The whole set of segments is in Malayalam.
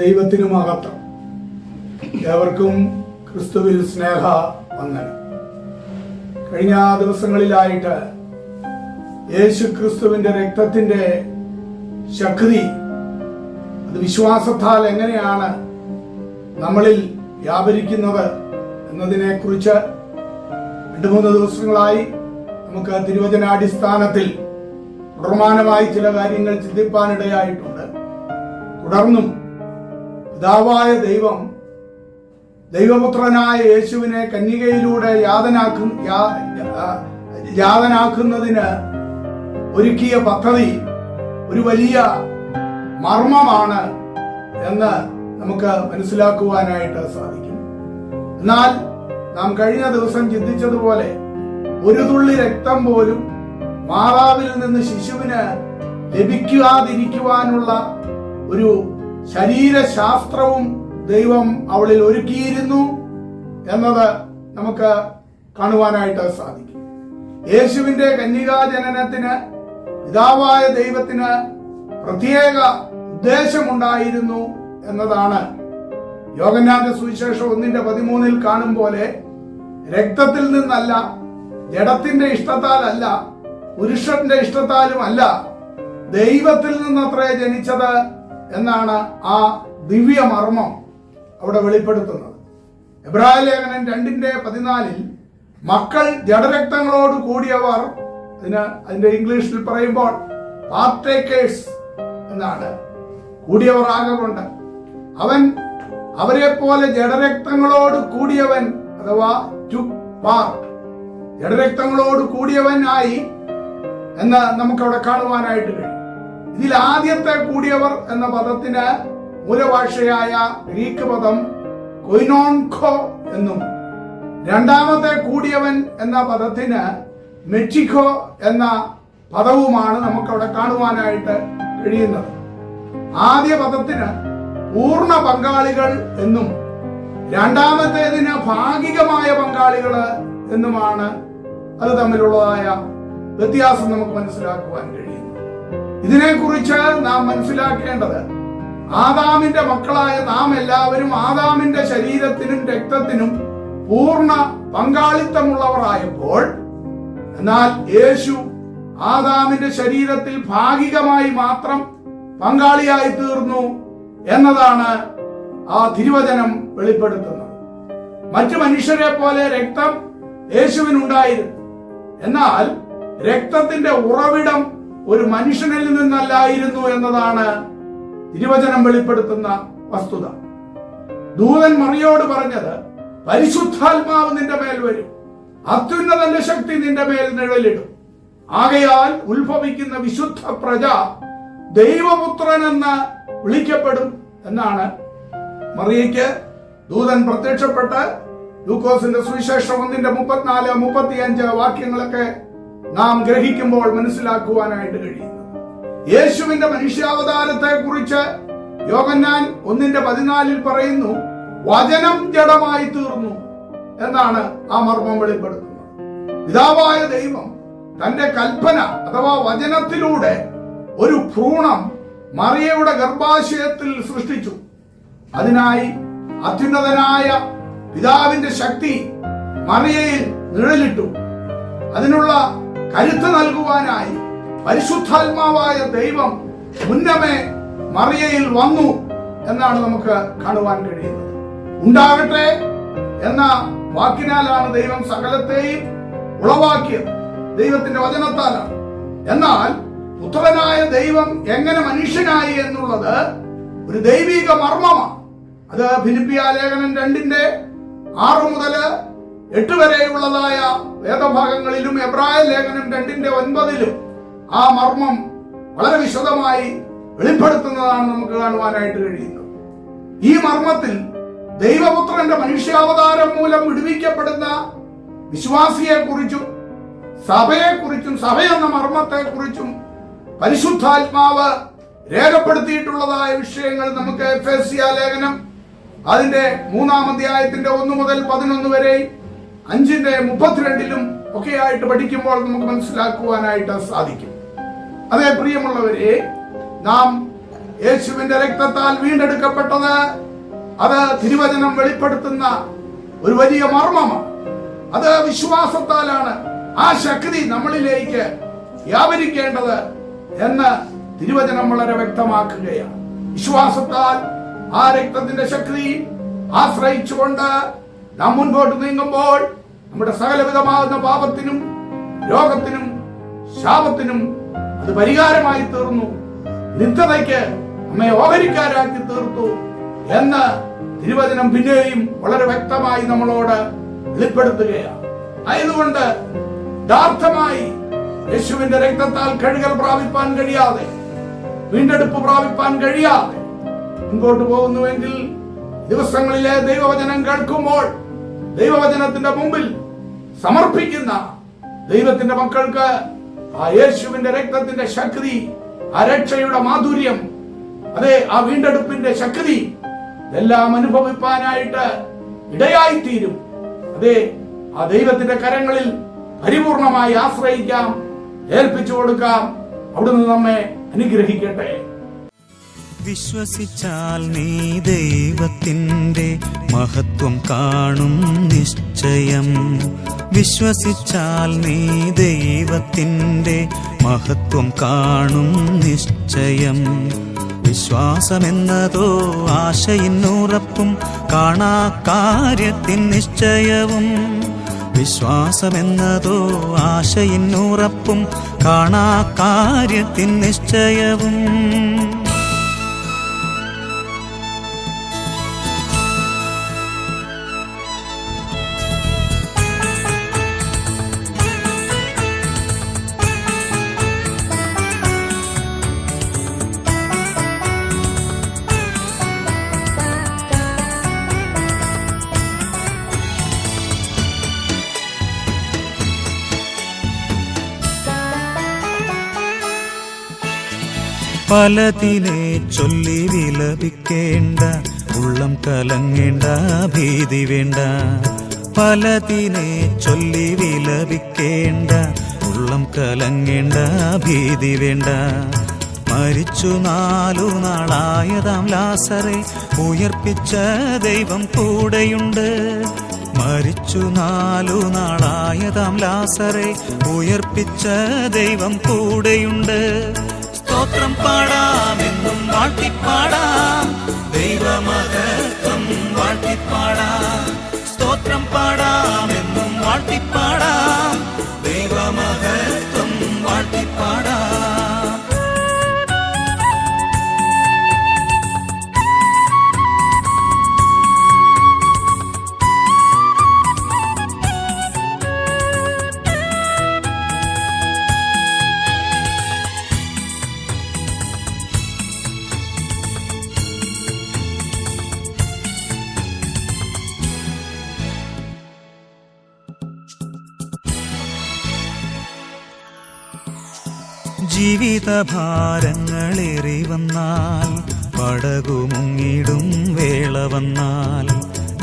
ദൈവത്തിനു മഹത്വം ഏവർക്കും ക്രിസ്തുവിൽ സ്നേഹ വന്ദനം. കഴിഞ്ഞ ദിവസങ്ങളിലായിട്ട് യേശു ക്രിസ്തുവിന്റെ രക്തത്തിന്റെ ശക്തി അത് വിശ്വാസത്താൽ എങ്ങനെയാണ് നമ്മളിൽ വ്യാപരിക്കുന്നത് എന്നതിനെ കുറിച്ച് രണ്ടു മൂന്ന് ദിവസങ്ങളായി നമുക്ക് തിരുവചനാടിസ്ഥാനത്തിൽ തുടർമാനമായി ചില കാര്യങ്ങൾ ചിന്തിപ്പാനിടയായിട്ടുണ്ട്. തുടർന്നും പിതാവായ ദൈവം ദൈവപുത്രനായ യേശുവിനെ കന്യകയിലൂടെ യാതനാക്കും യാതനാക്കുന്നതിന് ഒരുക്കിയ പദ്ധതി ഒരു വലിയ മർമ്മമാണ് എന്ന് നമുക്ക് മനസ്സിലാക്കുവാനായിട്ട് സാധിക്കും. എന്നാൽ നാം കഴിഞ്ഞ ദിവസം ചിന്തിച്ചതുപോലെ ഒരു തുള്ളി രക്തം പോലും മാതാവിൽ നിന്ന് ശിശുവിന് ലഭിക്കാതിരിക്കുവാനുള്ള ഒരു ശരീരശാസ്ത്രവും ദൈവം അവളിൽ ഒരുക്കിയിരുന്നു എന്നത് നമുക്ക് കാണുവാനായിട്ട് സാധിക്കും. യേശുവിന്റെ കന്യകാ ജനനത്തിന് പിതാവായ ദൈവത്തിന് പ്രത്യേക ഉദ്ദേശമുണ്ടായിരുന്നു എന്നതാണ് യോഗന്നാന്റെ സുവിശേഷം ഒന്നിന്റെ പതിമൂന്നിൽ കാണും പോലെ രക്തത്തിൽ നിന്നല്ല ജഡത്തിന്റെ ഇഷ്ടത്താലല്ല പുരുഷന്റെ ഇഷ്ടത്താലും അല്ല ദൈവത്തിൽ നിന്നത്രേ ജനിച്ചത് എന്നാണ് ആ ദിവ്യ മർമ്മം അവിടെ വെളിപ്പെടുത്തുന്നത്. എബ്രാഹിം ലേഖനം രണ്ടിന്റെ പതിനാലിൽ മക്കൾ ജഡരക്തങ്ങളോട് കൂടിയവർ അതിന് അതിന്റെ ഇംഗ്ലീഷിൽ പറയുമ്പോൾ പാർട്ടേക്കേഴ്സ് എന്നാണ്. കൂടിയവർ ആകൊണ്ട് അവൻ അവരെ പോലെ ജഡരക്തങ്ങളോട് കൂടിയവൻ അഥവാ ടു പാർട്ട് ജഡരക്തങ്ങളോട് കൂടിയവനായി എന്ന് നമുക്കവിടെ കാണുവാനായിട്ട് കഴിയും. ഇതിൽ ആദ്യത്തെ കൂടിയവർ എന്ന പദത്തിന് മൂലഭാഷയായ ഗ്രീക്ക് പദം കൊയ്നോൺഖോ എന്നും രണ്ടാമത്തെ കൂടിയവൻ എന്ന പദത്തിന് മെക്സിക്കോ എന്ന പദവുമാണ് നമുക്കവിടെ കാണുവാനായിട്ട് കഴിയുന്നത്. ആദ്യ പദത്തിന് പൂർണ പങ്കാളികൾ എന്നും രണ്ടാമത്തേതിന് ഭാഗികമായ പങ്കാളികൾ എന്നുമാണ് അത് തമ്മിലുള്ളതായ വ്യത്യാസം നമുക്ക് മനസ്സിലാക്കുവാൻ കഴിയുന്നു ഇതിനെക്കുറിച്ച് നാം മനസ്സിലാക്കേണ്ടത് ആദാമിന്റെ മക്കളായ നാം എല്ലാവരും ആദാമിന്റെ ശരീരത്തിനും രക്തത്തിനും പൂർണ പങ്കാളിത്തമുള്ളവരായപ്പോൾ എന്നാൽ യേശു ആദാമിന്റെ ശരീരത്തിൽ ഭാഗികമായി മാത്രം പങ്കാളിയായി തീർന്നു എന്നതാണ് ആ തിരുവചനം വെളിപ്പെടുത്തുന്നത്. മറ്റു മനുഷ്യരെ പോലെ രക്തം യേശുവിനുണ്ടായിരുന്നു. എന്നാൽ രക്തത്തിന്റെ ഉറവിടം ഒരു മനുഷ്യനിൽ നിന്നല്ലായിരുന്നു എന്നതാണ് തിരുവചനം വെളിപ്പെടുത്തുന്ന വസ്തുത. ദൂതൻ മറിയോട് പറഞ്ഞത് പരിശുദ്ധാത്മാവ് നിന്റെ മേൽ വരും. അത്യുന്നതന്റെ ശക്തി നിന്റെ മേൽ നിഴലിടും. ആകയാൽ ഉത്ഭവിക്കുന്ന വിശുദ്ധ പ്രജ ദൈവപുത്രൻ എന്ന് വിളിക്കപ്പെടും എന്നാണ് മറിയയ്ക്ക് ദൂതൻ പ്രത്യക്ഷപ്പെട്ട് ലൂക്കോസിന്റെ സുവിശേഷം ഒന്നിന്റെ മുപ്പത്തിനാല് മുപ്പത്തിയഞ്ച് വാക്യങ്ങളൊക്കെ നാം ഗ്രഹിക്കുമ്പോൾ മനസ്സിലാക്കുവാനായിട്ട് കഴിയുന്നു. യേശുവിന്റെ മനുഷ്യാവതാരത്തെ കുറിച്ച് യോഗന്നാൻ ഒന്നിന്റെ പതിനാലിൽ പറയുന്നു വചനം ജഡമായി തീർന്നു എന്നാണ് ആ മർമ്മം വെളിപ്പെടുത്തുന്നത്. പിതാവായ ദൈവം തന്റെ കൽപ്പന അഥവാ വചനത്തിലൂടെ ഒരു ഭ്രൂണം മറിയയുടെ ഗർഭാശയത്തിൽ സൃഷ്ടിച്ചു. അതിനായി അത്യുന്നതനായ പിതാവിന്റെ ശക്തി മറിയയിൽ നിഴലിട്ടു. അതിനുള്ള കരുത്ത് നൽകുവാനായി പരിശുദ്ധാത്മാവായ ദൈവം മുന്നമേ മറിയയിൽ വന്നു എന്നാണ് നമുക്ക് കാണുവാൻ കഴിയുന്നത്. ഉണ്ടാകട്ടെ എന്ന വാക്കിനാലാണ് ദൈവം സകലത്തെയും ഉളവാക്കിയത്. ദൈവത്തിന്റെ വചനത്താലാണ്. എന്നാൽ പുത്രനായ ദൈവം എങ്ങനെ മനുഷ്യനായി എന്നുള്ളത് ഒരു ദൈവിക മർമ്മമാണ്. അത് ഫിലിപ്പിയ ലേഖനം രണ്ടിന്റെ ആറ് മുതൽ എട്ട് വരെയുള്ളതായ വേദഭാഗങ്ങളിലും എബ്രായ ലേഖനം രണ്ടിന്റെ ഒൻപതിലും ആ മർമ്മം വളരെ വിശദമായി വെളിപ്പെടുത്തുന്നതാണ് നമുക്ക് കാണുവാനായിട്ട് കഴിയുന്നത്. ഈ മർമ്മത്തിൽ ദൈവപുത്രന്റെ മനുഷ്യാവതാരം മൂലം വിടുവിക്കപ്പെടുന്ന വിശ്വാസിയെ കുറിച്ചും സഭയെ കുറിച്ചും സഭ എന്ന മർമ്മത്തെ കുറിച്ചും പരിശുദ്ധാത്മാവ് രേഖപ്പെടുത്തിയിട്ടുള്ളതായ വിഷയങ്ങൾ നമുക്ക് എഫ് എസ് സി ലേഖനം അതിന്റെ മൂന്നാം അധ്യായത്തിന്റെ ഒന്ന് മുതൽ പതിനൊന്ന് വരെയും അഞ്ചിന്റെ മുപ്പത്തിരണ്ടിലും ഒക്കെ ആയിട്ട് പഠിക്കുമ്പോൾ നമുക്ക് മനസ്സിലാക്കുവാനായിട്ട് സാധിക്കും. അതേ പ്രിയമുള്ളവരെ നാം യേശുവിന്റെ രക്തത്താൽ വീണ്ടെടുക്കപ്പെട്ടത് അത് തിരുവചനം വെളിപ്പെടുത്തുന്ന ഒരു വലിയ മർമ്മമാണ്. അത് വിശ്വാസത്താലാണ് ആ ശക്തി നമ്മളിലേക്ക് വ്യാപരിക്കേണ്ടത് എന്ന് തിരുവചനം വളരെ വ്യക്തമാക്കുകയാണ്. വിശ്വാസത്താൽ ആ രക്തത്തിന്റെ ശക്തി ആശ്രയിച്ചുകൊണ്ട് നാം മുൻപോട്ട് നീങ്ങുമ്പോൾ നമ്മുടെ സകലവിധമാകുന്ന പാപത്തിനും രോഗത്തിനും ശാപത്തിനും അത് പരിഹാരമായി തീർന്നു. നിത്യതയ്ക്ക് നമ്മെ ഓഹരിക്കാരാക്കി തീർത്തു എന്ന് തിരുവചനം പിന്നെയും വളരെ വ്യക്തമായി നമ്മളോട് വെളിപ്പെടുത്തുകയാണ്. ആയതുകൊണ്ട് യഥാർത്ഥമായി യേശുവിന്റെ രക്തത്താൽ കഴുകൽ പ്രാപിപ്പാൻ കഴിയാതെ വീണ്ടെടുപ്പ് പ്രാപിപ്പാൻ കഴിയാതെ മുൻപോട്ട് പോകുന്നുവെങ്കിൽ ദിവസങ്ങളിലെ ദൈവവചനം കേൾക്കുമ്പോൾ ദൈവവചനത്തിന്റെ മുമ്പിൽ സമർപ്പിക്കുന്ന ദൈവത്തിന്റെ മക്കൾക്ക് ആ യേശുവിന്റെ രക്തത്തിന്റെ ശക്തി ആ രക്ഷയുടെ മാധുര്യം അതെ ആ വീണ്ടെടുപ്പിന്റെ ശക്തി ഇതെല്ലാം അനുഭവിപ്പാനായിട്ട് ഇടയായിത്തീരും. അതെ ആ ദൈവത്തിന്റെ കരങ്ങളിൽ പരിപൂർണമായി ആശ്രയിക്കാം ഏൽപ്പിച്ചു കൊടുക്കാം അവിടുന്ന് നമ്മെ അനുഗ്രഹിക്കട്ടെ. വിശ്വസിച്ചാൽ നീ ദൈവത്തിന്റെ മഹത്വം കാണും നിശ്ചയം. വിശ്വസിച്ചാൽ നീ ദൈവത്തിന്റെ മഹത്വം കാണും നിശ്ചയം. വിശ്വാസമെന്നതോ ആശയിന്നുറപ്പും കാണാ കാര്യത്തിൻ നിശ്ചയവും. വിശ്വാസമെന്നതോ ആശയിന്നുറപ്പും കാണാ കാര്യത്തിൻ നിശ്ചയവും. പലതിനെ ചൊല്ലി വിലപിക്കേണ്ട ഉള്ളം കലങ്ങേണ്ട ഭീതി വേണ്ട. പലതിനെ ചൊല്ലി വിലപിക്കേണ്ട ഉള്ളം കലങ്ങേണ്ട ഭീതി വേണ്ട. മരിച്ചു നാലു നാളായതാം ലാസറെ ഉയർപ്പിച്ച ദൈവം കൂടെയുണ്ട്. മരിച്ചു നാലു നാളായതാം ലാസറെ ഉയർപ്പിച്ച ദൈവം കൂടെയുണ്ട്. ஸ்தோத்திரம் பாடாம் என்னும் வாழ்க்கை பாடாம். தெய்வமாக ജീവിതഭാരങ്ങളേറി വന്നാൽ പടകുമുങ്ങിടും വേള വന്നാൽ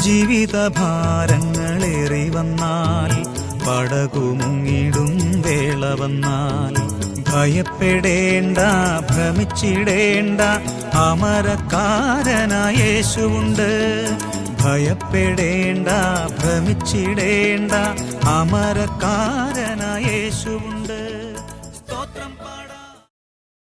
ജീവിതഭാരങ്ങളേറി വന്നാൽ പടകുമുങ്ങിടും വേള വന്നാൽ ഭയപ്പെടേണ്ട ഭ്രമിച്ചിടേണ്ട അമരക്കാരനായ യേശുവുണ്ട്. ഭയപ്പെടേണ്ട ഭ്രമിച്ചിടേണ്ട അമരക്കാരനായ യേശുവുണ്ട്.